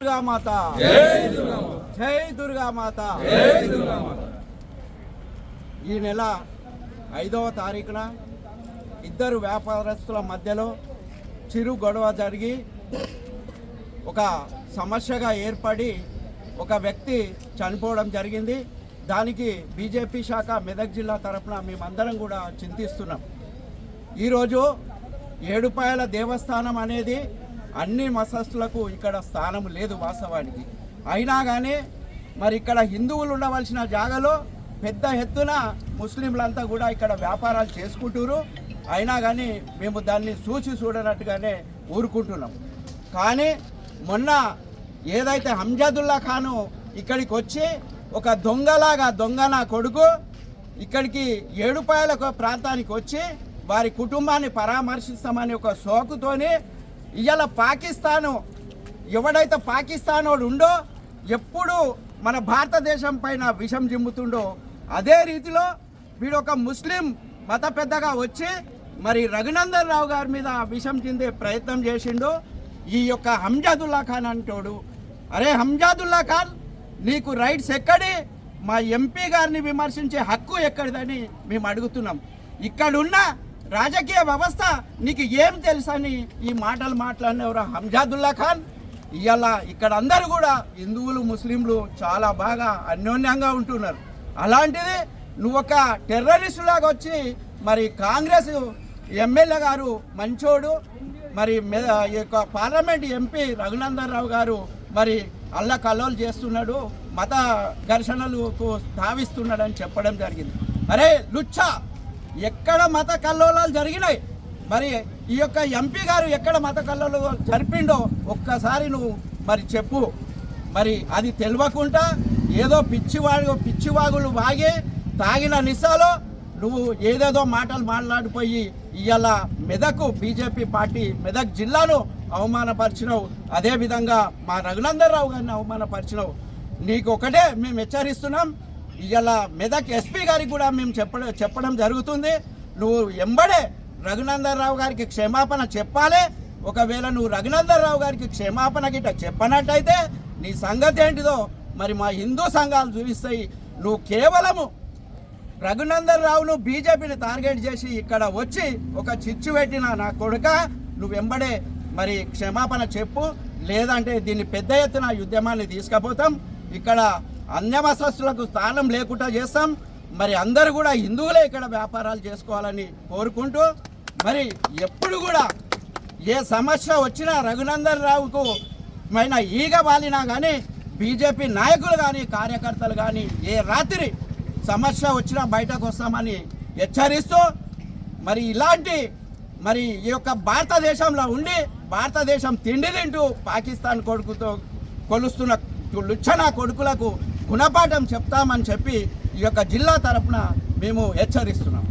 దుర్గామాత. జై దుర్గామాత. ఈ నెల ఐదవ తారీఖున ఇద్దరు వ్యాపారస్తుల మధ్యలో చిరు గొడవ జరిగి ఒక సమస్యగా ఏర్పడి ఒక వ్యక్తి చనిపోవడం జరిగింది. దానికి బీజేపీ శాఖ మెదక్ జిల్లా తరఫున మేమందరం కూడా చింతిస్తున్నాం. ఈరోజు ఏడుపాయల దేవస్థానం అనేది అన్ని మసస్థులకు ఇక్కడ స్థానం లేదు వాస్తవానికి. అయినా కానీ మరి ఇక్కడ హిందువులు ఉండవలసిన జాగాలో పెద్ద ఎత్తున ముస్లింలంతా కూడా ఇక్కడ వ్యాపారాలు చేసుకుంటున్నారు అయినా కానీ మేము దాన్ని చూసి చూడనట్టుగానే ఊరుకుంటున్నాం. కానీ మొన్న ఏదైతే హంజాదుల్లా ఖాను ఇక్కడికి వచ్చి ఒక దొంగలాగా దొంగ నా కొడుకు ఇక్కడికి ఏడుపాయల ఒక ప్రాంతానికి వచ్చి వారి కుటుంబాన్ని పరామర్శిస్తామని ఒక సోకుతోనే ఇవాళ పాకిస్తాను ఎవడైతే పాకిస్తానోడు ఉండో ఎప్పుడు మన భారతదేశం పైన విషం జిమ్ముతుండో అదే రీతిలో వీడు ఒక ముస్లిం మత పెద్దగా వచ్చి మరి రఘునందన్ రావు గారి మీద విషం చెందే ప్రయత్నం చేసిండు. ఈ యొక్క హంజాదుల్లా ఖాన్ అంటోడు. అరే హంజాదుల్లా ఖాన్ నీకు రైట్స్ ఎక్కడి? మా ఎంపీ గారిని విమర్శించే హక్కు ఎక్కడిదని మేము అడుగుతున్నాం. ఇక్కడున్న రాజకీయ వ్యవస్థ నీకు ఏం తెలుసని ఈ మాటలు మాట్లాడినవరు హంజాదుల్లా ఖాన్? ఇవాళ ఇక్కడ అందరూ కూడా హిందువులు ముస్లింలు చాలా బాగా అన్యోన్యంగా ఉంటున్నారు. అలాంటిది నువ్వు ఒక టెర్రరిస్ట్ లాగా వచ్చి మరి కాంగ్రెస్ ఎమ్మెల్యే గారు మంచోడు మరి ఈ యొక్క పార్లమెంట్ ఎంపీ రఘునందన్ రావు గారు మరి అల్ల కల్లోలు చేస్తున్నాడు మత ఘర్షణలకు స్థావిస్తున్నాడని చెప్పడం జరిగింది. అరే లుచ్చా! ఎక్కడ మత కల్లోలాలు జరిగినాయి. మరి ఈ యొక్క ఎంపీ గారు ఎక్కడ మత కల్లోలు జరిపిండో ఒక్కసారి నువ్వు మరి చెప్పు. మరి అది తెలియకుండా ఏదో పిచ్చివాడు పిచ్చివాగులు వాగి తాగిన నిస్సాలో నువ్వు ఏదేదో మాటలు మాట్లాడిపోయి ఇవాళ మెదక్ బీజేపీ పార్టీ మెదక్ జిల్లాను అవమానపరిచినావు. అదేవిధంగా మా రఘునందర్ రావు గారిని అవమానపరిచినావు. నీకు ఒకటే మేము హెచ్చరిస్తున్నాం. ఇవాళ మెదక్ ఎస్పీ గారికి కూడా మేము చెప్పడం చెప్పడం జరుగుతుంది. నువ్వు ఎంబడే రఘునందనరావు గారికి క్షమాపణ చెప్పాలి. ఒకవేళ నువ్వు రఘునందనరావు గారికి క్షమాపణ గిట్ట చెప్పనట్టయితే నీ సంగతి ఏంటిదో మరి మా హిందూ సంఘాలు చూపిస్తాయి. నువ్వు కేవలము రఘునందనరావును బీజేపీని టార్గెట్ చేసి ఇక్కడ వచ్చి ఒక చిచ్చు పెట్టిన నా కొడుక నువ్వు వెంబడే మరి క్షమాపణ చెప్పు. లేదంటే దీన్ని పెద్ద ఎత్తున ఉద్యమాన్ని తీసుకపోతాం. ఇక్కడ అన్యమసస్సులకు స్థానం లేకుండా చేస్తాం. మరి అందరూ కూడా హిందువులే ఇక్కడ వ్యాపారాలు చేసుకోవాలని కోరుకుంటూ మరి ఎప్పుడు కూడా ఏ సమస్య వచ్చినా రఘునందన్ రావుకు మైన ఈగ వాలినా కానీ బీజేపీ నాయకులు కానీ కార్యకర్తలు కానీ ఏ రాత్రి సమస్య వచ్చినా బయటకు వస్తామని హెచ్చరిస్తూ మరి ఇలాంటి మరి ఈ యొక్క భారతదేశంలో ఉండి భారతదేశం తిండి తింటూ పాకిస్తాన్ కొడుకుతో కొలుస్తున్న లుచ్చన కొడుకులకు గుణపాఠం చెప్తామని చెప్పి ఈ యొక్క జిల్లా తరపున మేము హెచ్చరిస్తున్నాం.